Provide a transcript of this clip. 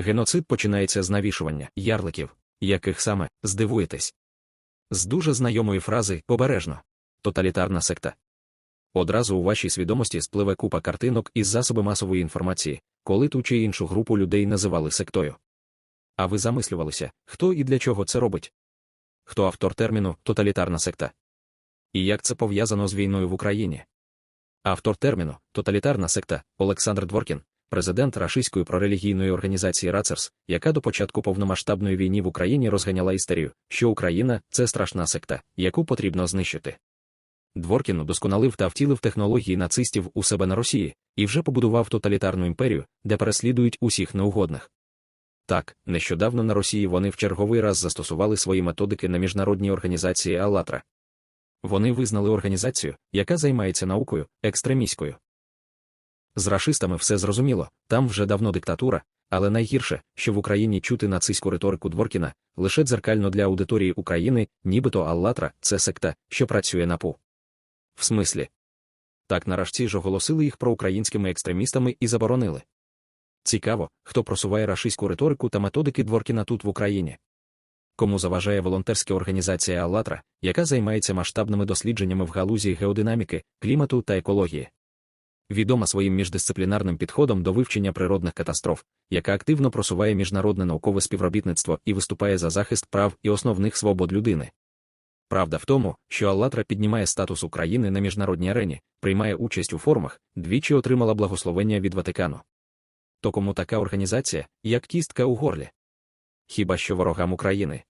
Геноцид починається з навішування ярликів, яких саме здивуєтесь. З дуже знайомої фрази побережно тоталітарна секта. Одразу у вашій свідомості спливе купа картинок із засоби масової інформації, коли ту чи іншу групу людей називали сектою. А ви замислювалися, хто і для чого це робить? Хто автор терміну тоталітарна секта? І як це пов'язано з війною в Україні? Автор терміну тоталітарна секта Олександр Дворкін, президент рашистської прорелігійної організації Рацерс, яка до початку повномасштабної війни в Україні розганяла істерію, що Україна це страшна секта, яку потрібно знищити. Дворкін удосконалив та втілив технології нацистів у себе на Росії і вже побудував тоталітарну імперію, де переслідують усіх неугодних. Так, нещодавно на Росії вони в черговий раз застосували свої методики на міжнародній організації «АЛЛАТРА». Вони визнали організацію, яка займається наукою, екстремістською. З рашистами все зрозуміло, там вже давно диктатура, але найгірше, що в Україні чути нацистську риторику Дворкіна, лише дзеркально для аудиторії України, нібито «АЛЛАТРА» – це секта, що працює на ПУ. В смислі? Так нарешті ж оголосили їх проукраїнськими екстремістами і заборонили. Цікаво, хто просуває рашистську риторику та методики Дворкіна тут в Україні. Кому заважає волонтерська організація «АЛЛАТРА», яка займається масштабними дослідженнями в галузі геодинаміки, клімату та екології. Відома своїм міждисциплінарним підходом до вивчення природних катастроф, яка активно просуває міжнародне наукове співробітництво і виступає за захист прав і основних свобод людини. Правда в тому, що «АЛЛАТРА» піднімає статус України на міжнародній арені, приймає участь у форумах, двічі отримала благословення від Ватикану. То кому така організація, як кістка у горлі? Хіба що ворогам України.